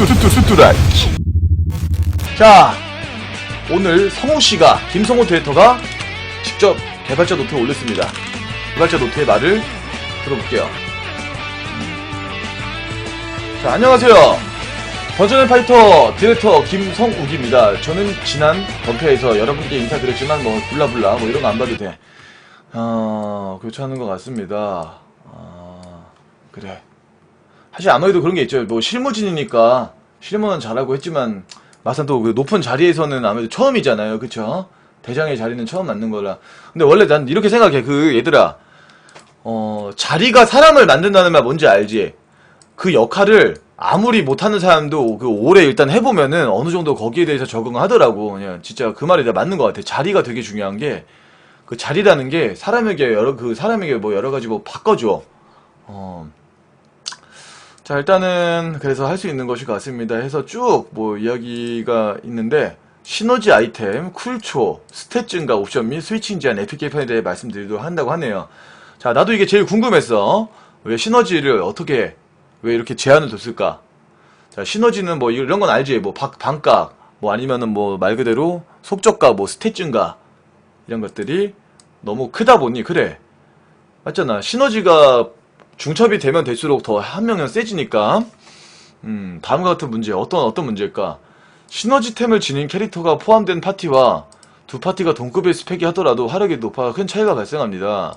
뚜뚜뚜뚜뚜뚜 수뚜라이 자 오늘 성우씨가 김성우 디렉터가 직접 개발자 노트에 올렸습니다 개발자 노트의 말을 들어볼게요 자 안녕하세요 버전의 파이터 디렉터 김성욱입니다 저는 지난 번편에서 여러분께 인사드렸지만 뭐 블라블라 뭐 이런 거 안 봐도 돼 어, 교차하는 것 같습니다 아, 그래 사실 아무래도 그런 게 있죠. 뭐 실무진이니까 실무는 잘하고 했지만 막상 또 그 높은 자리에서는 아무래도 처음이잖아요. 그쵸? 대장의 자리는 처음 맞는 거라. 근데 원래 난 이렇게 생각해. 그 얘들아, 어, 자리가 사람을 만든다는 말 뭔지 알지? 그 역할을 아무리 못하는 사람도 그 오래 일단 해보면은 어느 정도 거기에 대해서 적응하더라고. 그냥 진짜 그 말이 다 맞는 것 같아. 자리가 되게 중요한 게 그 자리라는 게 사람에게 여러 그 사람에게 뭐 여러 가지 뭐 바꿔줘. 어. 자, 일단은 그래서 할 수 있는 것이 같습니다. 해서 쭉 뭐 이야기가 있는데 시너지 아이템, 쿨초, 스탯 증가 옵션 및 스위칭 제한 에픽 개편에 대해 말씀드리도록 한다고 하네요. 자, 나도 이게 제일 궁금했어. 왜 시너지를 어떻게 왜 이렇게 제한을 뒀을까? 자, 시너지는 뭐 이런 건 알지. 뭐 박, 반값, 뭐 아니면은 뭐 말 그대로 속적값, 뭐 스탯 증가 이런 것들이 너무 크다 보니 그래. 맞잖아. 시너지가 중첩이 되면 될수록 더 한 명은 세지니까 음, 다음과 같은 문제 어떤 어떤 문제일까? 시너지템을 지닌 캐릭터가 포함된 파티와 두 파티가 동급의 스펙이 하더라도 화력이 높아 큰 차이가 발생합니다.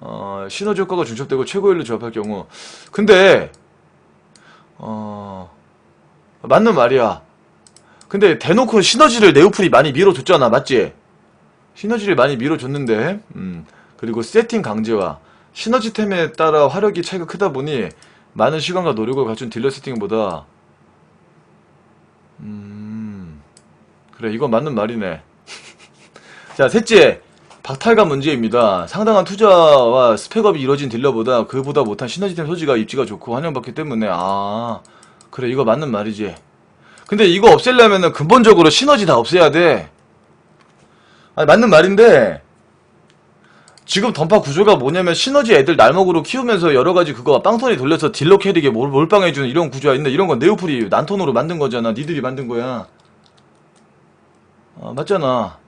어, 시너지 효과가 중첩되고 최고율로 조합할 경우 근데 어, 맞는 말이야. 근데 대놓고 시너지를 네오플이 많이 밀어줬잖아, 맞지? 시너지를 많이 밀어줬는데, 음, 그리고 세팅 강제화. 시너지템에 따라 화력이 차이가 크다 보니 많은 시간과 노력을 갖춘 딜러 세팅보다 음 그래 이건 맞는 말이네. 자 셋째 박탈감 문제입니다. 상당한 투자와 스펙업이 이뤄진 딜러보다 그보다 못한 시너지템 소지가 입지가 좋고 환영받기 때문에 아 그래 이거 맞는 말이지. 근데 이거 없애려면은 근본적으로 시너지 다 없애야 돼. 아니 맞는 말인데 지금 던파 구조가 뭐냐면 시너지 애들 날먹으로 키우면서 여러 가지 그거 빵턴이 돌려서 딜러 캐릭에 몰, 몰빵해주는 이런 구조가 있는데 이런 건 네오플이 난톤으로 만든 거잖아. 니들이 만든 거야. 아, 맞잖아.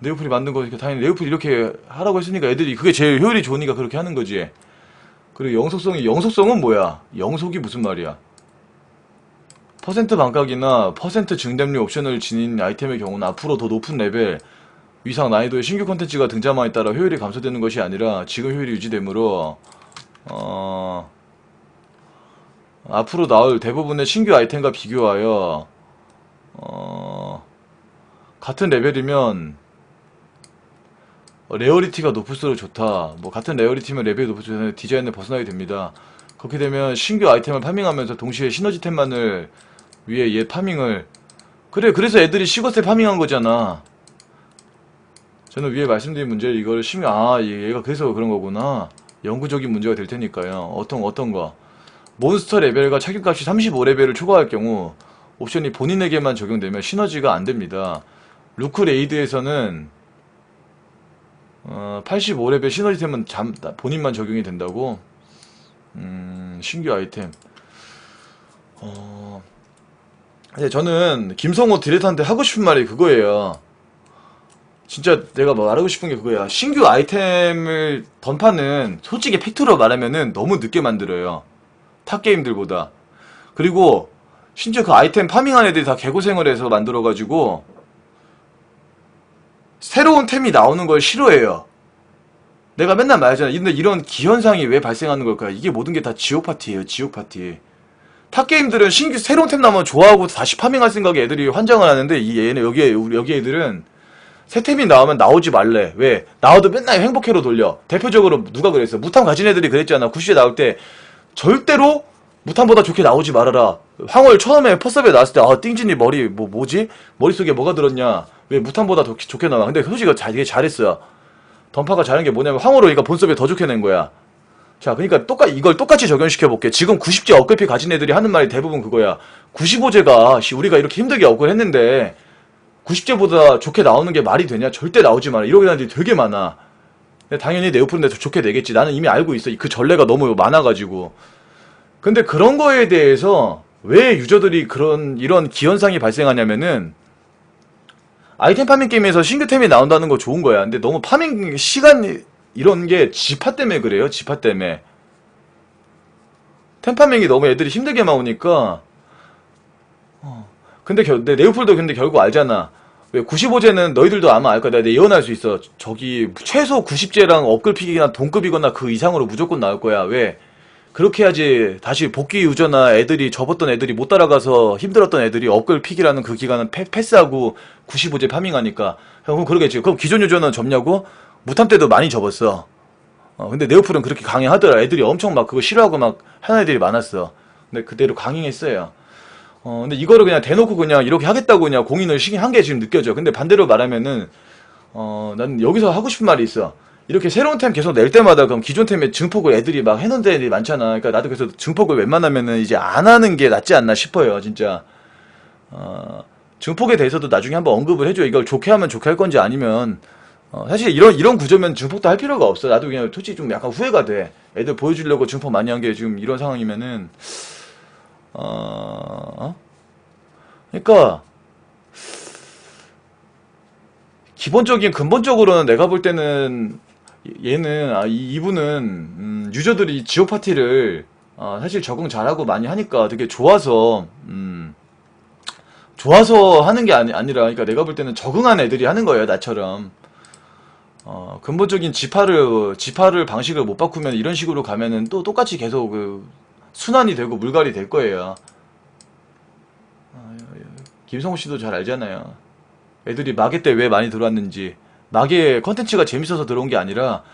네오플이 만든 거니까 당연히 네오플이 이렇게 하라고 했으니까 애들이 그게 제일 효율이 좋으니까 그렇게 하는 거지. 그리고 영속성이 영속성은 뭐야? 영속이 무슨 말이야? 퍼센트 반값이나 퍼센트 증dem률 옵션을 지닌 아이템의 경우는 앞으로 더 높은 레벨 위상 난이도의 신규 콘텐츠가 등장함에 따라 효율이 감소되는 것이 아니라 지금 효율이 유지되므로 어, 앞으로 나올 대부분의 신규 아이템과 비교하여 어, 같은 레벨이면 어, 레어리티가 높을수록 좋다. 뭐 같은 레어리티면 레벨이 높을수록 디자인을 벗어나게 됩니다. 그렇게 되면 신규 아이템을 파밍하면서 동시에 시너지템만을 위해 얘 파밍을 그래 그래서 애들이 시거세 파밍한 거잖아. 저는 위에 말씀드린 문제를 이걸 신경 아 얘- 얘가 그래서 그런 거구나. 영구적인 문제가 될 테니까요. 어떤 어떤 거? 몬스터 레벨과 착륙값이 35레벨을 초과할 경우 옵션이 본인에게만 적용되면 시너지가 안 됩니다. 루크 레이드에서는 어, 85레벨 시너지템은 잠, 본인만 적용이 된다고? 음, 신규 아이템. 어, 근데 저는 김성호 디렉터한테 하고 싶은 말이 그거예요 진짜 내가 뭐 말하고 싶은 게 그거야. 신규 아이템을 던파는 솔직히 팩트로 말하면은 너무 늦게 만들어요. 탑 게임들보다. 그리고 심지어 그 아이템 파밍한 애들이 다 개고생을 해서 만들어가지고 새로운 템이 나오는 걸 싫어해요. 내가 맨날 말하잖아. 근데 이런 기현상이 왜 발생하는 걸까? 이게 모든 게 다 지옥 파티예요. 지옥 파티. 탑 게임들은 신규 새로운 템 나오면 좋아하고 다시 파밍할 생각에 애들이 환장을 하는데 이 얘네 여기에 우리 여기 애들은 새 템이 나오면 나오지 말래. 왜? 나와도 맨날 행복해로 돌려. 대표적으로 누가 그랬어? 무탐 가진 애들이 그랬잖아. 구시에 나올 때 절대로 무탐보다 좋게 나오지 말아라. 황홀 처음에 퍼섭에 나왔을 때 아 띵진이 머리 뭐 뭐지? 머릿속에 뭐가 들었냐? 왜 무탐보다 더 좋게 나와? 근데 솔직히 잘 되게 잘했어요. 던파가 잘한 게 뭐냐면 황홀을 그러니까 본섭에 더 좋게 낸 거야. 자, 그러니까 똑같 이걸 똑같이 적용시켜 볼게. 지금 90제 업글피 가진 애들이 하는 말이 대부분 그거야. 95제가 우리가 이렇게 힘들게 업글 했는데 90제보다 좋게 나오는 게 말이 되냐? 절대 나오지 마라. 이러게 하는 애들이 되게 많아. 당연히 네오플인데 좋게 되겠지. 나는 이미 알고 있어. 그 전례가 너무 많아가지고. 근데 그런 거에 대해서 왜 유저들이 그런 이런 기현상이 발생하냐면은 아이템 파밍 게임에서 신규템이 나온다는 거 좋은 거야. 근데 너무 파밍 시간 이런 게 지파 때문에 그래요. 지파 때문에. 템 파밍이 너무 애들이 힘들게만 오니까. 어. 근데 결, 근데 네오플도 근데 결국 알잖아. 왜 95제는 너희들도 아마 알 거야. 내가 예언할 수 있어. 저기 최소 90제랑 업글픽이나 동급이거나 그 이상으로 무조건 나올 거야. 왜? 그렇게 해야지 다시 복귀 유저나 애들이 접었던 애들이 못 따라가서 힘들었던 애들이 업글 픽이라는 그 기간은 패, 패스하고 95제 파밍하니까 형, 그럼 그러겠지 그럼 기존 유저는 접냐고? 무탐 때도 많이 접었어 어, 근데 네오플은 그렇게 강행하더라 애들이 엄청 막 그거 싫어하고 막 하는 애들이 많았어 근데 그대로 강행했어요 어, 근데 이거를 그냥 대놓고 그냥 이렇게 하겠다고 그냥 공인을 시킨 한게 지금 느껴져 근데 반대로 말하면은 어, 난 여기서 하고 싶은 말이 있어. 이렇게 새로운 템 계속 낼 때마다 그럼 기존 템에 증폭을 애들이 막 해놓은 데들이 많잖아. 그러니까 나도 그래서 증폭을 웬만하면은 이제 안 하는 게 낫지 않나 싶어요, 진짜. 어, 증폭에 대해서도 나중에 한번 언급을 해줘. 이걸 좋게 하면 좋게 할 건지 아니면, 어, 사실 이런, 이런 구조면 증폭도 할 필요가 없어. 나도 그냥 솔직히 좀 약간 후회가 돼. 애들 보여주려고 증폭 많이 한 게 지금 이런 상황이면은, 어, 어? 그러니까, 기본적인 근본적으로는 내가 볼 때는 얘는 아, 이, 이분은 음, 유저들이 지옥 파티를 아, 사실 적응 잘하고 많이 하니까 되게 좋아서 음, 좋아서 하는 게 아니, 아니라 그러니까 내가 볼 때는 적응한 애들이 하는 거예요 나처럼 어, 근본적인 지파를 지파를 방식을 못 바꾸면 이런 식으로 가면은 또 똑같이 계속 그 순환이 되고 물갈이 될 거예요. 아, 김성호 씨도 잘 알잖아요. 애들이 마계 때 왜 많이 들어왔는지 마계 컨텐츠가 재밌어서 들어온 게 아니라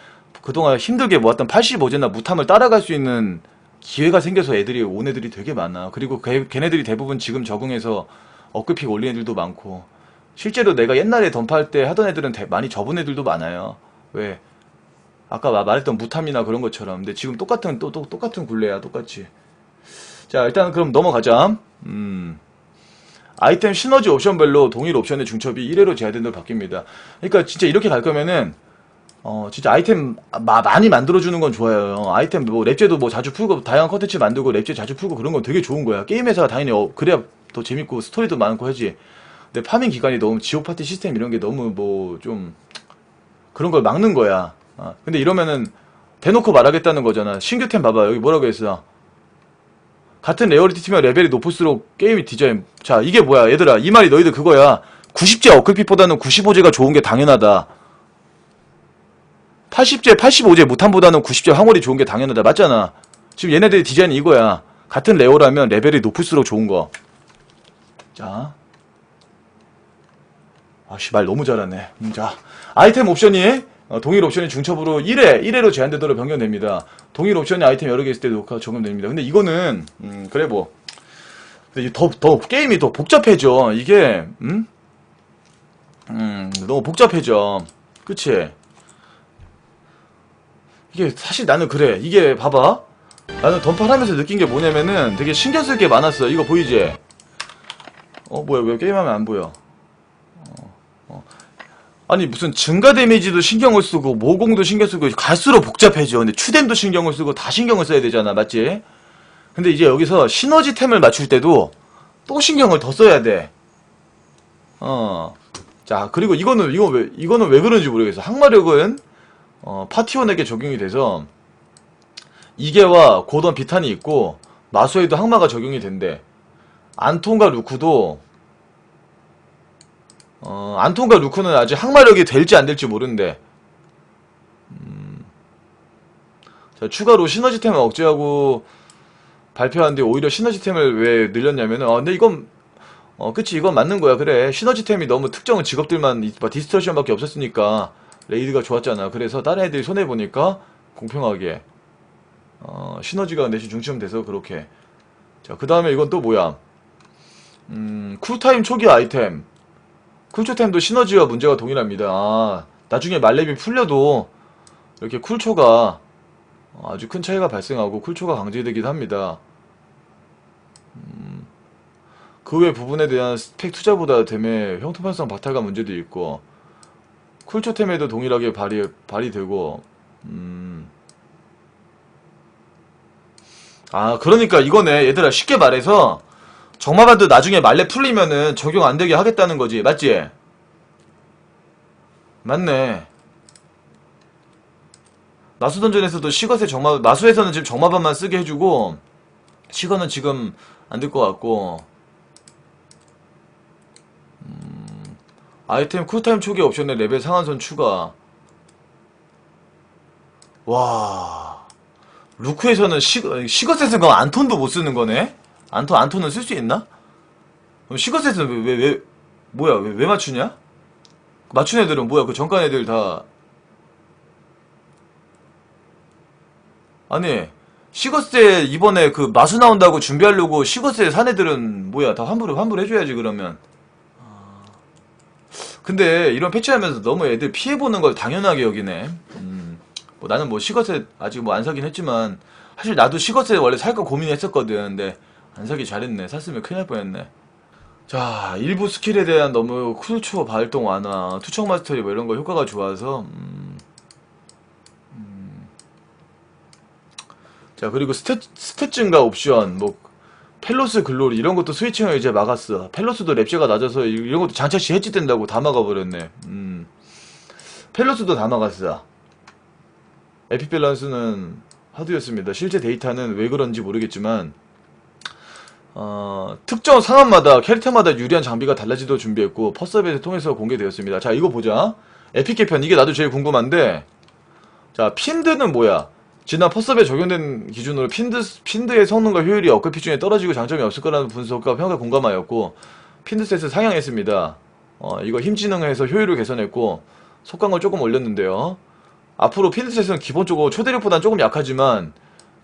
그동안 힘들게 모았던 85제나 무탐을 따라갈 수 있는 기회가 생겨서 애들이 온 애들이 되게 많아. 그리고 걔, 걔네들이 대부분 지금 적응해서 업글픽 올린 애들도 많고 실제로 내가 옛날에 던파할 때 하던 애들은 대- 많이 접은 애들도 많아요. 왜? 아까 마- 말했던 무탐이나 그런 것처럼. 근데 지금 똑같은 또, 또 똑같은 굴레야 똑같이. 자 일단 그럼 넘어가자. 음. 아이템 시너지 옵션별로 동일 옵션의 중첩이 1회로 제한된으로 바뀝니다. 그러니까 진짜 이렇게 갈 거면은 어 진짜 아이템 마- 많이 만들어주는 건 좋아요. 아이템 뭐 랩제도 뭐 자주 풀고 다양한 컨텐츠 만들고 랩제 자주 풀고 그런 건 되게 좋은 거야. 게임 회사가 당연히 어, 그래야 더 재밌고 스토리도 많고 하지. 근데 파밍 기간이 너무 지옥 파티 시스템 이런 게 너무 뭐 좀 그런 걸 막는 거야. 아, 근데 이러면은 대놓고 말하겠다는 거잖아. 신규템 봐봐. 여기 뭐라고 했어? 같은 레어리티 팀의 레벨이 높을수록 게임이 디자인. 자, 이게 뭐야, 얘들아. 이 말이 너희들 그거야. 90제 어클핏보다는 95제가 좋은 게 당연하다. 80제, 85제 무탄보다는 90제 황홀이 좋은 게 당연하다. 맞잖아. 지금 얘네들의 디자인이 이거야. 같은 레어라면 레벨이 높을수록 좋은 거. 자. 아씨, 말 너무 잘하네. 음, 자. 아이템 옵션이 어, 동일 옵션이 중첩으로 1회, 1회로 제한되도록 변경됩니다. 동일 옵션이 아이템 여러 개 있을 때도 녹화 적용됩니다. 근데 이거는, 음, 그래 뭐. 근데 더, 더, 게임이 더 복잡해져. 이게, 음? 음, 너무 복잡해져. 그치? 이게 사실 나는 그래. 이게 봐봐. 나는 던파하면서 느낀 게 뭐냐면은 되게 신경 쓸 게 많았어. 이거 보이지? 어, 뭐야, 왜 게임하면 안 보여? 아니 무슨 증가 데미지도 신경을 쓰고 모공도 신경 쓰고 갈수록 복잡해져. 근데 추뎀도 신경을 쓰고 다 신경을 써야 되잖아, 맞지? 근데 이제 여기서 시너지템을 맞출 때도 또 신경을 더 써야 돼. 어. 자 그리고 이거는 이거 왜 이거는 왜 그런지 모르겠어. 항마력은 어, 파티원에게 적용이 돼서 이계와 고던 비탄이 있고 마수에도 항마가 적용이 된대. 안톤과 루크도 어, 안톤과 루크는 아직 항마력이 될지 안 될지 모르는데, 음, 자, 추가로 시너지템을 억제하고 발표하는데 오히려 시너지템을 왜 늘렸냐면은, 어, 근데 이건, 어, 그치, 이건 맞는 거야. 그래. 시너지템이 너무 특정 직업들만, 이- 막 디스터션밖에 없었으니까, 레이드가 좋았잖아. 그래서 다른 애들이 손해보니까, 공평하게, 어, 시너지가 대신 중점돼서 그렇게. 자, 그 다음에 이건 또 뭐야? 음, 쿨타임 초기 아이템. 쿨초템도 시너지와 문제가 동일합니다. 아, 나중에 말렙이 풀려도 이렇게 쿨초가 아주 큰 차이가 발생하고 쿨초가 강제되기도 합니다. 음, 그외 부분에 대한 스펙 투자보다 됨에 형통편성 박탈감 문제도 있고 쿨초템에도 동일하게 발휘, 발휘되고 음. 아 그러니까 이거네 얘들아 쉽게 말해서 정마반도 나중에 말레 풀리면은 적용 안 되게 하겠다는 거지. 맞지? 맞네. 나수던전에서도 시것의 정마, 나수에서는 지금 정마반만 쓰게 해주고, 시건은 지금 안 될 것 같고, 음, 아이템 쿨타임 초기 옵션에 레벨 상한선 추가. 와, 루크에서는 시, 시것에서는 그럼 안톤도 못 쓰는 거네? 안톤, 안톤은 쓸수 있나? 그럼 시것에서는 왜, 왜, 왜, 뭐야, 왜, 왜 맞추냐? 맞춘 애들은 뭐야, 그 전간 애들 다. 아니, 시거스에 이번에 그 마수 나온다고 준비하려고 시거스에 산 애들은 뭐야, 다 환불을, 환불해줘야지, 그러면. 아. 근데 이런 패치하면서 너무 애들 피해보는 걸 당연하게 여기네. 음, 뭐 나는 뭐 시거세 아직 뭐 안 사긴 했지만, 사실 나도 시거세 원래 살까 고민했었거든. 근데 안 사기 잘했네. 샀으면 큰일 날 뻔했네. 자, 일부 스킬에 대한 너무 쿨초 발동 완화, 투척 마스터리 뭐 이런 거 효과가 좋아서, 음, 음. 자, 그리고 스탯, 스탯 증가 옵션, 뭐, 펠로스 글로리 이런 것도 스위칭을 이제 막았어. 펠로스도 랩시가 낮아서 이- 이런 것도 장착시 해지된다고 다 막아버렸네. 음. 펠로스도 다 막았어. 에피 밸런스는 하드였습니다. 실제 데이터는 왜 그런지 모르겠지만, 어, 특정 상황마다 캐릭터마다 유리한 장비가 달라지도록 준비했고 퍼서베이를 통해서 공개되었습니다. 자 이거 보자. 에픽 개편 이게 나도 제일 궁금한데 자 핀드는 뭐야? 지난 퍼서베에 적용된 기준으로 핀드 핀드의 성능과 효율이 업그레이드 중에 떨어지고 장점이 없을 거라는 분석과 평가 공감하였고 핀드 셋을 상향했습니다. 어, 이거 힘 지능해서 효율을 개선했고 속감을 조금 올렸는데요. 앞으로 핀드 셋은 기본적으로 초대력보다는 조금 약하지만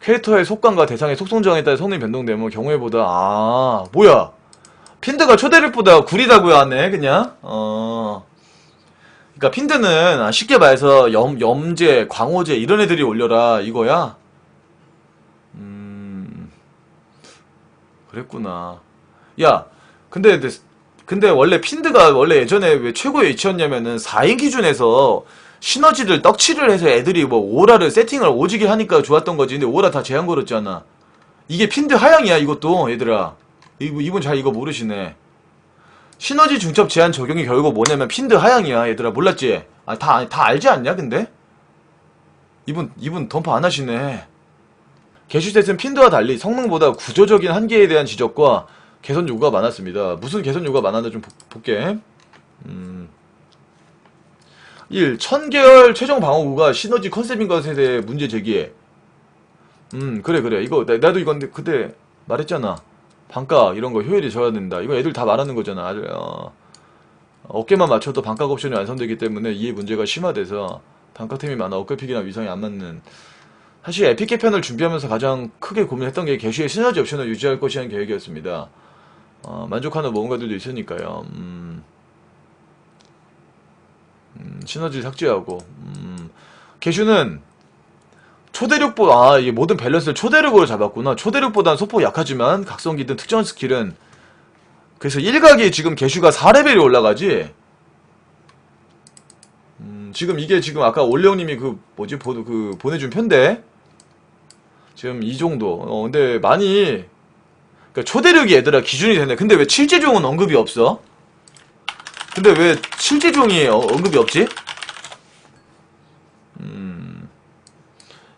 캐릭터의 속감과 대상의 속성정에 따라 성능이 변동되면 경우에 보다 아 뭐야? 핀드가 초대력보다 구리다고요 하네 그냥? 어. 그러니까 핀드는 아, 쉽게 말해서 염 염제 광호제 이런 애들이 올려라 이거야? 음. 그랬구나. 야 근데 근데, 근데 원래 핀드가 원래 예전에 왜 최고의 위치였냐면은 4인 기준에서 시너지를 떡칠을 해서 애들이 뭐 오라를 세팅을 오지게 하니까 좋았던 거지. 근데 오라 다 제한 걸었잖아. 이게 핀드 하향이야 이것도 얘들아. 이분 잘 이거 모르시네. 시너지 중첩 제한 적용이 결국 뭐냐면 핀드 하향이야 얘들아 몰랐지? 아 다 다 알지 않냐 근데? 이분 이분 덤프 안 하시네. 게슈셋은 핀드와 달리 성능보다 구조적인 한계에 대한 지적과 개선 요구가 많았습니다. 무슨 개선 요구가 많았나 좀 보- 볼게. 음. 1. 천계열 최종 방어구가 시너지 컨셉인 것에 대해 문제 제기해. 음, 그래, 그래. 이거, 나, 나도 이건데, 그때 말했잖아. 반가, 이런 거 효율이 져야 된다. 이거 애들 다 말하는 거잖아. 아주, 어, 어깨만 맞춰도 반가 옵션이 완성되기 때문에 이해 문제가 심화돼서 반가템이 많아 어깨픽이나 위상이 안 맞는. 사실 에픽 개편을 준비하면서 가장 크게 고민했던 게 게시의 시너지 옵션을 유지할 것이라는 계획이었습니다. 어, 만족하는 모험가들도 있으니까요. 음. 음, 시너지 삭제하고 음, 개슈는 초대력보다 아 이게 모든 밸런스를 초대력으로 잡았구나. 초대력보다는 소폭 약하지만 각성기든 특정 스킬은 그래서 일각이 지금 개슈가 4레벨이 올라가지. 음, 지금 이게 지금 아까 올레옹님이 그 뭐지? 보, 그 보내준 편데? 지금 이 정도. 어 근데 많이 그러니까 초대력이 얘들아 기준이 되네. 근데 왜 칠제종은 언급이 없어? 근데 왜 실제종이 어- 언급이 없지? 음.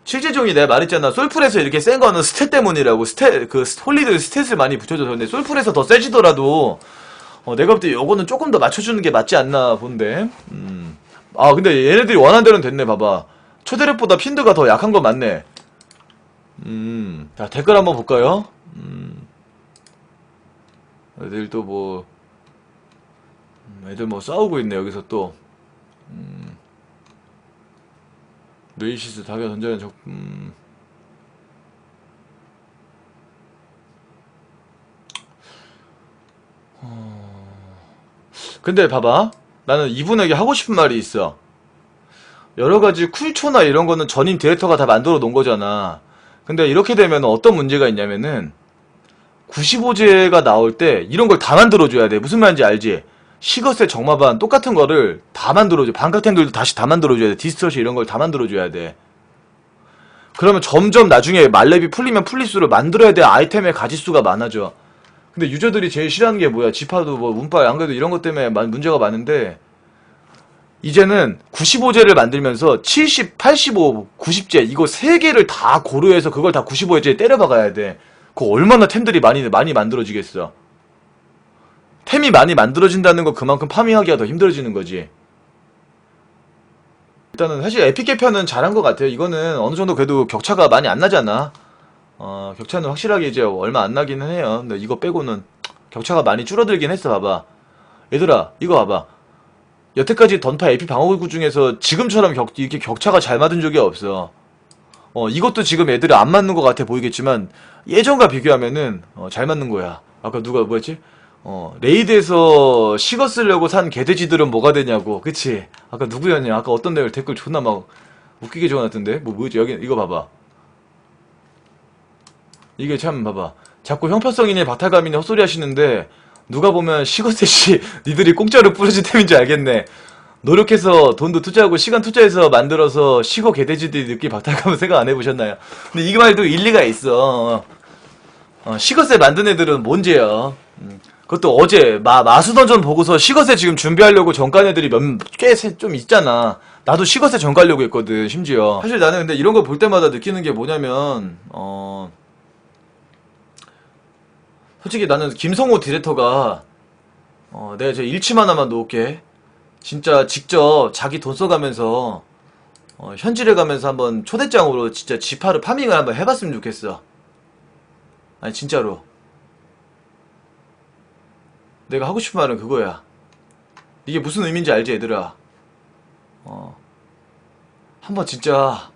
실제종이 내가 말했잖아. 솔풀에서 이렇게 센 거는 스탯 때문이라고. 스탯, 그, 홀리들 스탯을 많이 붙여줘서. 근데 솔풀에서 더 세지더라도, 어, 내가 볼 때 요거는 조금 더 맞춰주는 게 맞지 않나 본데. 음. 아, 근데 얘네들이 원한 대로 됐네, 봐봐. 초대력보다 핀드가 더 약한 거 맞네. 음. 자, 댓글 한번 볼까요? 음. 애들 또 뭐, 음, 애들 뭐 싸우고 있네 여기서 또 음, 루이시스 다가 던져낸 적 음. 어... 근데 봐봐 나는 이분에게 하고 싶은 말이 있어 여러 가지 쿨초나 이런 거는 전임 디렉터가 다 만들어 놓은 거잖아 근데 이렇게 되면 어떤 문제가 있냐면은 95제가 나올 때 이런 걸 다 만들어줘야 돼. 무슨 말인지 알지? 시거스의 정마반 똑같은 거를 다 만들어줘. 반각템들도 다시 다 만들어줘야 돼. 디스터시 이런 걸 다 만들어줘야 돼. 그러면 점점 나중에 말렙이 풀리면 풀릴수록 만들어야 될 아이템의 가지수가 많아져. 근데 유저들이 제일 싫어하는 게 뭐야? 지파도 뭐 운빨 안 그래도 이런 것 때문에 많- 문제가 많은데 이제는 95제를 만들면서 70, 85, 90제 이거 세 개를 다 고려해서 그걸 다 95제에 때려 박아야 돼. 그거 얼마나 템들이 많이 많이 만들어지겠어. 템이 많이 만들어진다는 거 그만큼 파밍하기가 더 힘들어지는 거지. 일단은 사실 에픽 개편은 잘한 것 같아요. 이거는 어느 정도 그래도 격차가 많이 안 나잖아. 어, 격차는 확실하게 이제 얼마 안 나기는 해요. 근데 이거 빼고는 격차가 많이 줄어들긴 했어. 봐봐. 얘들아, 이거 봐봐. 여태까지 던파 에픽 방어구 중에서 지금처럼 격, 이렇게 격차가 잘 맞은 적이 없어. 어, 이것도 지금 애들이 안 맞는 것 같아 보이겠지만 예전과 비교하면은 어, 잘 맞는 거야. 아까 누가 뭐였지? 어, 레이드에서 식어 쓰려고 산 개돼지들은 뭐가 되냐고. 그치? 아까 누구였냐? 아까 어떤 내용 댓글 존나 막 웃기게 적어놨던데? 뭐 뭐지? 여기 이거 봐봐. 이게 참 봐봐. 자꾸 형평성이니 박탈감이니 헛소리 하시는데 누가 보면 시거셋이 니들이 공짜로 뿌려진 템인지 알겠네. 노력해서 돈도 투자하고 시간 투자해서 만들어서 시거 개돼지들이 느끼 박탈감을 생각 안 해보셨나요? 근데 이거 말도 일리가 있어. 어, 시거셋 만든 애들은 뭔지요. 음, 그것도 어제 마, 마수던전 보고서 시거셋 지금 준비하려고 전간 애들이 몇꽤좀 있잖아. 나도 시거셋 전가려고 했거든 심지어. 사실 나는 근데 이런 거 볼 때마다 느끼는 게 뭐냐면 어 솔직히 나는 김성호 디렉터가 어 내가 저 일침 하나만 놓을게. 진짜 직접 자기 돈 써가면서 어, 현질해 가면서 한번 초대장으로 진짜 지파를 파밍을 한번 해봤으면 좋겠어. 아니 진짜로. 내가 하고 싶은 말은 그거야. 이게 무슨 의미인지 알지 얘들아. 어. 한번 진짜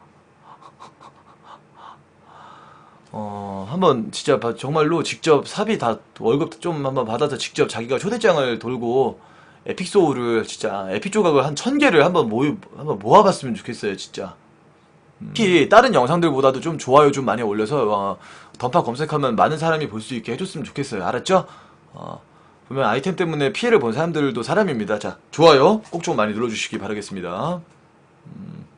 어, 한번 진짜 바- 정말로 직접 사비 다 월급 좀 한번 받아서 직접 자기가 초대장을 돌고 에픽 소울을 진짜 에픽 조각을 한 천 개를 한번 모이 한번 모아봤으면 좋겠어요 진짜. 음. 특히 다른 영상들보다도 좀 좋아요 좀 많이 올려서 어, 던파 검색하면 많은 사람이 볼 수 있게 해줬으면 좋겠어요. 알았죠? 어, 보면 아이템 때문에 피해를 본 사람들도 사람입니다. 자, 좋아요 꼭 좀 많이 눌러주시기 바라겠습니다. 음.